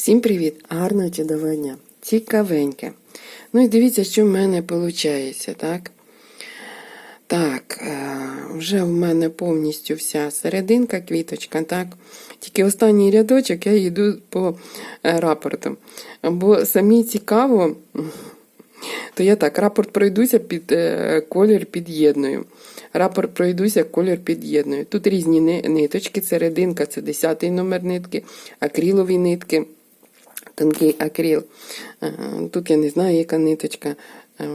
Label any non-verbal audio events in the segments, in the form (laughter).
Всім привіт! Гарного чудового дня! Цікавеньке. Ну і дивіться, що в мене виходить, так? Так, е, вже в мене повністю вся серединка, квіточка, так? Тільки останній рядочок я йду по е, рапорту. Бо самі цікаво, то я так, рапорт пройдуся під е, колір під'єдную. Рапорт пройдуся, колір під'єдную. Тут різні ниточки, серединка це 10-й номер нитки, акрилові нитки тонкий акрил. Е, Тут я не знаю, яка ниточка. Е,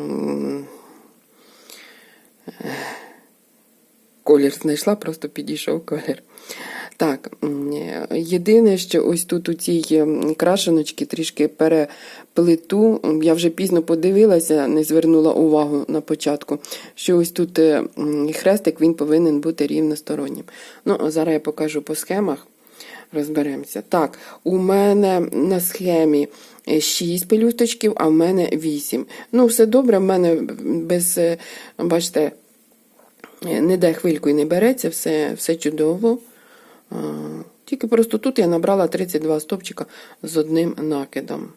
Колір знайшла, просто підійшов колір. Так, єдине, що ось тут у цій крашеночці трішки переплиту. Я вже пізно подивилася, не звернула увагу на початку, що ось тут е, хрестик він повинен бути рівностороннім. Ну, зараз я покажу по схемах розберемося. Так, у мене на схемі 6 пелюсточків, а в мене 8. Ну, все добре, в мене без, е, бачите, е, ніде хвилькою не береться, все, все чудово. Тільки просто тут я набрала 32 стопчика з одним накидом.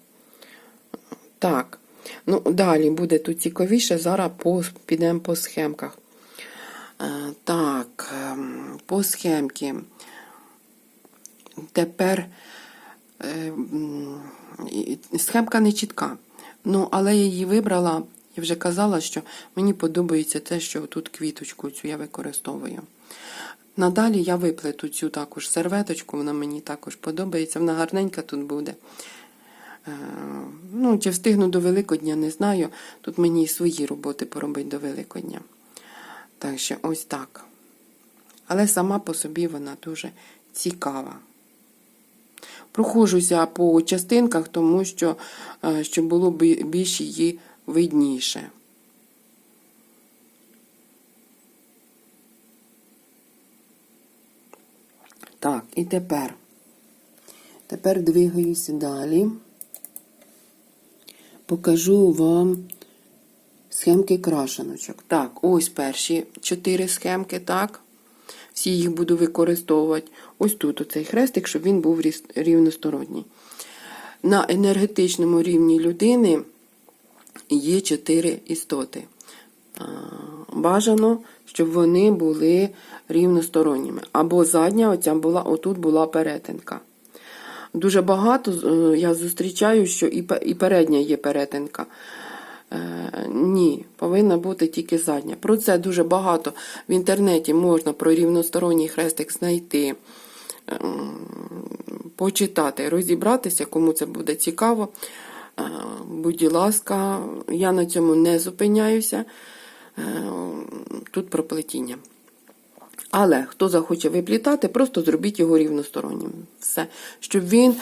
Так, ну далі буде тут цікавіше, зараз по, підемо по схемках. Е, Так, ем, по схемки. Тепер е, схемка не чітка. Ну, але я її вибрала і вже казала, що мені подобається те, що тут квіточку цю я використовую. Надалі я виплету цю також серветочку, вона мені також подобається. Вона гарненька тут буде. Е, Ну, чи встигну до Великодня, не знаю. Тут мені і свої роботи поробити до Великодня. Так що ось так. Але сама по собі вона дуже цікава. Прохожуся по частинках, тому що е, щоб було бі- більш її видніше. Так, і тепер. Тепер двигаюся далі. Покажу вам схемки крашеночок. Так, ось перші чотири схемки, так. Всі їх буду використовувати. Ось тут оцей хрестик, щоб він був рівносторонній. На енергетичному рівні людини є чотири істоти. Бажано, щоб вони були рівносторонніми. Або задня, оця була, отут була перетинка. Дуже багато е, я зустрічаю, що і передня є перетинка. Е, Ні, повинна бути тільки задня. Про це дуже багато в інтернеті можна про рівносторонній хрестик знайти, ем, почитати, розібратися, кому це буде цікаво. Е, Будь ласка, я на цьому не зупиняюся. Е, Тут про плетіння. Але хто захоче виплітати, просто зробіть його рівностороннім. Все. Щоб він,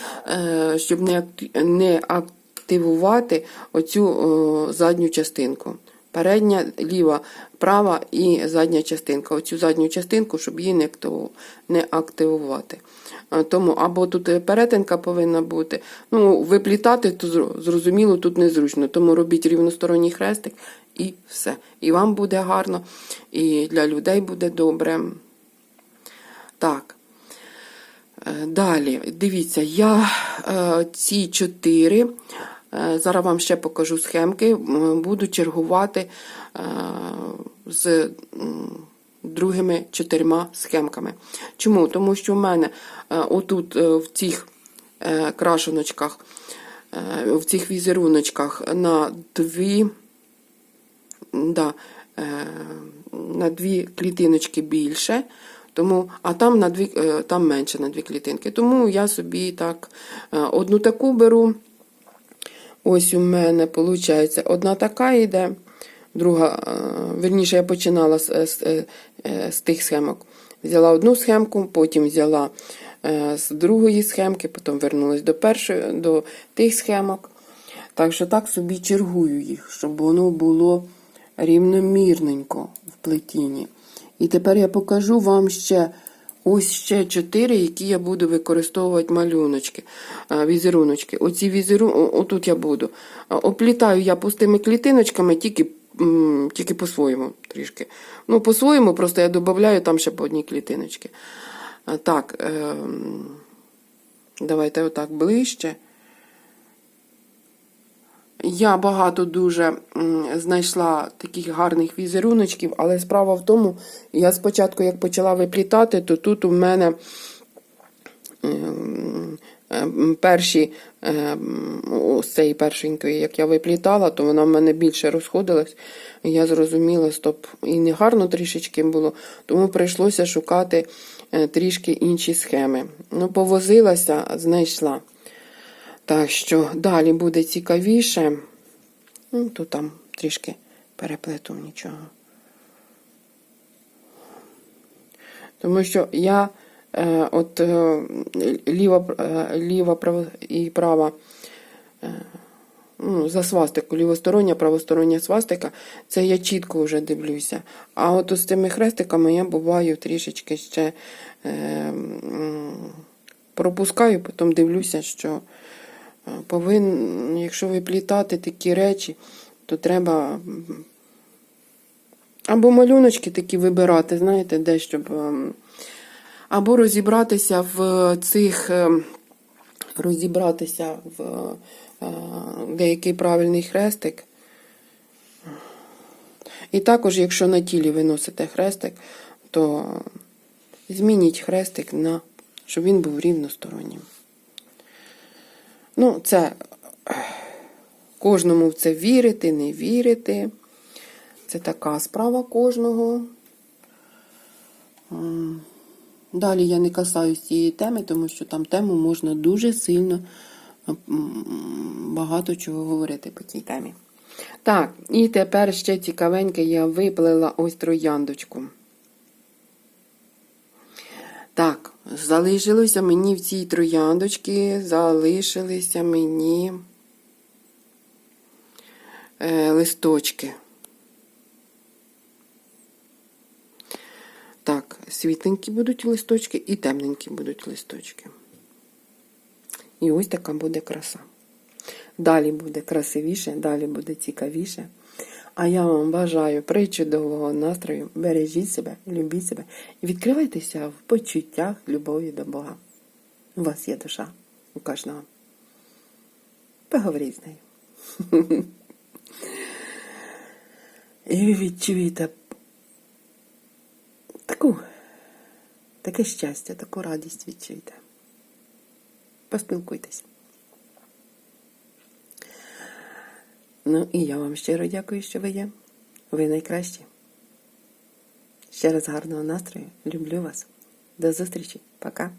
щоб не, не активувати оцю о, задню частинку. Передня, ліва, права і задня частинка. Оцю задню частинку, щоб її не активувати. Е, Тому або тут перетинка повинна бути. Ну, виплітати, то зрозуміло, тут незручно. Тому робіть рівносторонній хрестик і все. І вам буде гарно, і для людей буде добре. Так. Е, Далі, дивіться, я е, ці чотири, е, зараз вам ще покажу схемки, буду чергувати е, з другими чотирма схемками. Чому? Тому що в мене е, отут е, в цих е, крашеночках, е, в цих візеруночках на дві да, е, на дві клітиночки більше, тому, а там, на дві, е, там менше на дві клітинки. Тому я собі так е, одну таку беру. Ось у мене виходить одна така йде, друга, е, верніше, я починала з, з, е, е, з тих схемок. Взяла одну схемку, потім взяла з другої схемки, потім вернулась до першої, до тих схемок. Так що так собі чергую їх, щоб воно було рівномірненько в плетінні. І тепер я покажу вам ще ось ще чотири, які я буду використовувати малюночки, візеруночки. Оці візеру... отут я буду. Оплітаю я пустими клітиночками тільки, тільки по-своєму трішки. Ну, по-своєму, просто я додаю там ще по одній клітиночці. Так, ем, давайте отак ближче. Я багато дуже знайшла таких гарних візеруночків, але справа в тому, я спочатку, як почала виплітати, то тут у мене ем, ем, перші ем, ось цієї першенької, як я виплітала, то вона в мене більше розходилась. Я зрозуміла, стоп, і не гарно трішечки було, тому прийшлося шукати е, трішки інші схеми. Ну, повозилася, знайшла. Так що далі буде цікавіше. Ну, то там трішки переплету нічого. Тому що я е, от е, ліва, е, ліва і права е, ну, за свастику, лівостороння, правостороння свастика, це я чітко вже дивлюся. А от з цими хрестиками я буваю трішечки ще е, пропускаю, потім дивлюся, що е, повинен, якщо виплітати такі речі, то треба або малюночки такі вибирати, знаєте, де щоб. ем, Або розібратися в цих, ем, розібратися в е, деякий правильний хрестик. І також, якщо на тілі ви носите хрестик, то змініть хрестик на, щоб він був рівностороннім. Ну, це кожному в це вірити, не вірити. Це така справа кожного. Далі я не касаюсь цієї теми, тому що там тему можна дуже сильно багато чого говорити по цій темі. Так, і тепер ще цікавеньке я виплела ось трояндочку. Так, залишилося мені в цій трояндочці, залишилися мені листочки. Так, світленькі будуть листочки і темненькі будуть листочки. І ось така буде краса. Далі буде красивіше, далі буде цікавіше. А я вам бажаю причудового настрою. Бережіть себе, любіть себе і відкривайтеся в почуттях любові до Бога. У вас є душа, у кожного. Поговоріть з нею. (laughs) І ви відчуєте таку, таке щастя, таку радість відчуйте. Поспілкуйтесь. Ну і я вам щиро дякую, що ви є. Ви найкращі. Ще раз гарного настрою. Люблю вас. До зустрічі. Пока.